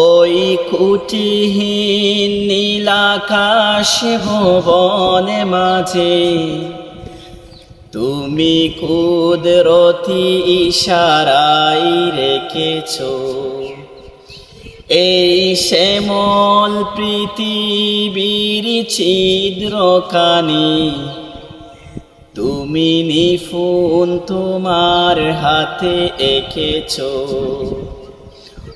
ওই কুটিহীন নীলাকাশ ভুবন মাঝে। তুমি কুদরতি ইশারাই রেখেছ। এই শ্যামল পৃথিবীর ছিদ্র কানি তুমি নিফুন তোমার হাতে এঁকেছ।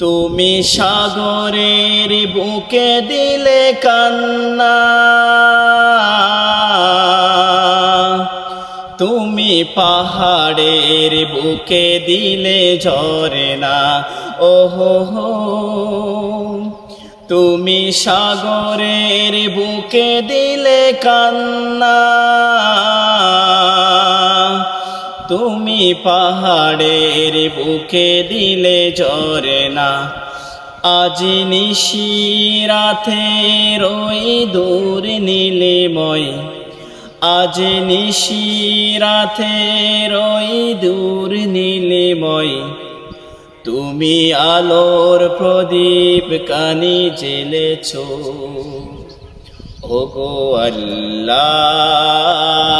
তুমি সাগরের বুকে দিলে কান্না। তুমি পাহাড়ের বুকে দিলে ঝরে না। ওহো তুমি সাগরের বুকে দিলে কান্না। তুমি পাহাড়ের বুকে দিলে ঝরে না। আজ নিশিরাতে রই দূর নীলিময়। আজ নিশিরাতে রই দূর নীলিময়। তুমি আলোর প্রদীপ কানি জেলেছ ওগো আল্লাহ।